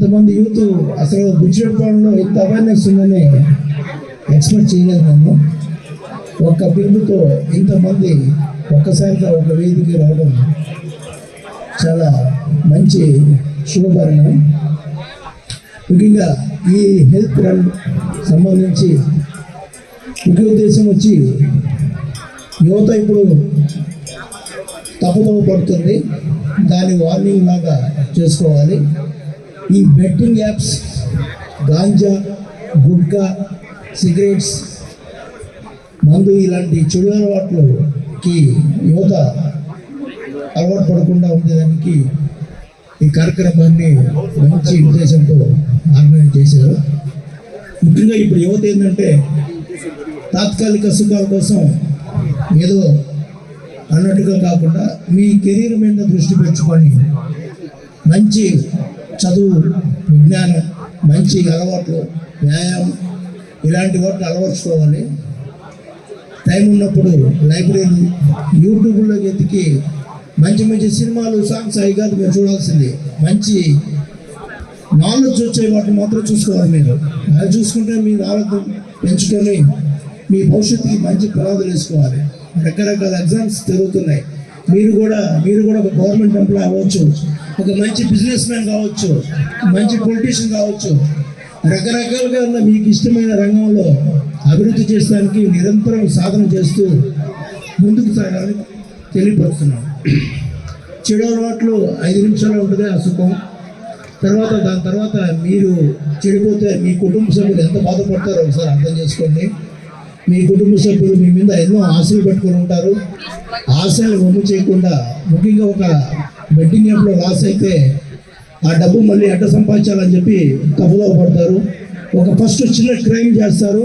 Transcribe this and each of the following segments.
ఇంతమంది యూత్ అసలు గుజ్జెట్పాడులో ఇంత అవేర్నెస్ ఉందని ఎక్స్పెక్ట్ చేయలేదు నన్ను. ఒక్క పిలుపుతో ఇంతమంది ఒక్కసారిగా ఒక వేదికకి రావడం చాలా మంచి శుభపరిణామం. ముఖ్యంగా ఈ హెల్త్ రన్ సంబంధించి ముఖ్య ఉద్దేశం వచ్చి యువత ఇప్పుడు తప్పుదోవ పడుతుంది. దాని వార్నింగ్ లాగా చేసుకోవాలి. ఈ betting apps ganja gutka cigarettes మందు ఇలాంటి చెడు అలవాట్లకి యువత అలవాటు పడకుండా ఉండేదానికి ఈ కార్యక్రమాన్ని మంచి ఉద్దేశంతో ఆర్గనైజ్ చేశారు. ముఖ్యంగా ఇప్పుడు యువత ఏంటంటే తాత్కాలిక సుఖాల కోసం ఏదో అన్నట్టుగా కాకుండా మీ కెరీర్ మీద దృష్టి పెంచుకొని మంచి చదువు విజ్ఞానం మంచి అలవాట్లు వ్యాయామం ఇలాంటి వాటిని అలవర్చుకోవాలి. టైం ఉన్నప్పుడు లైబ్రరీ యూట్యూబ్లో ఎతికి మంచి మంచి సినిమాలు సాంగ్స్ అవి కాదు మీరు చూడాల్సింది. మంచి నాలెడ్జ్ వచ్చే వాటిని మాత్రం చూసుకోవాలి మీరు. అది చూసుకుంటే మీ నాలెడ్జ్ పెంచుకొని మీ భవిష్యత్తుకి మంచి పునాదులు వేసుకోవాలి. రకరకాల ఎగ్జామ్స్ జరుగుతున్నాయి. మీరు కూడా మీరు కూడా ఒక గవర్నమెంట్ ఎంప్లాయ్ అవ్వచ్చు ఒక మంచి బిజినెస్ మ్యాన్ కావచ్చు మంచి పొలిటీషియన్ కావచ్చు. రకరకాలుగా ఉన్న మీకు ఇష్టమైన రంగంలో అభివృద్ధి చేసడానికి నిరంతరం సాధన చేస్తూ ముందుకు సాగాలని తెలియపరుస్తున్నాం చెడు అలవాట్లు ఐదు నిమిషాలు ఉంటుంది ఆ సుఖం తర్వాత దాని తర్వాత మీరు చెడిపోతే మీ కుటుంబ సభ్యులు ఎంత బాధపడతారో ఒకసారి అర్థం చేసుకోండి. మీ కుటుంబ సభ్యులు మీ మీద ఎన్నో ఆశలు పెట్టుకుని ఉంటారు. ఆశలు వమ్ము చేయకుండా ముఖ్యంగా ఒక బెట్టింగ్ యాప్లో లాస్ అయితే ఆ డబ్బు మళ్ళీ ఎట్ట సంపాదించాలని చెప్పి తప్పులో పడతారు. ఒక ఫస్ట్ చిన్న క్రైమ్ చేస్తారు.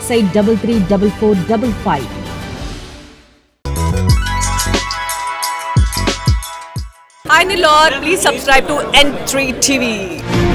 Say double three double four double five. I'm Lord. Please subscribe to N3 TV.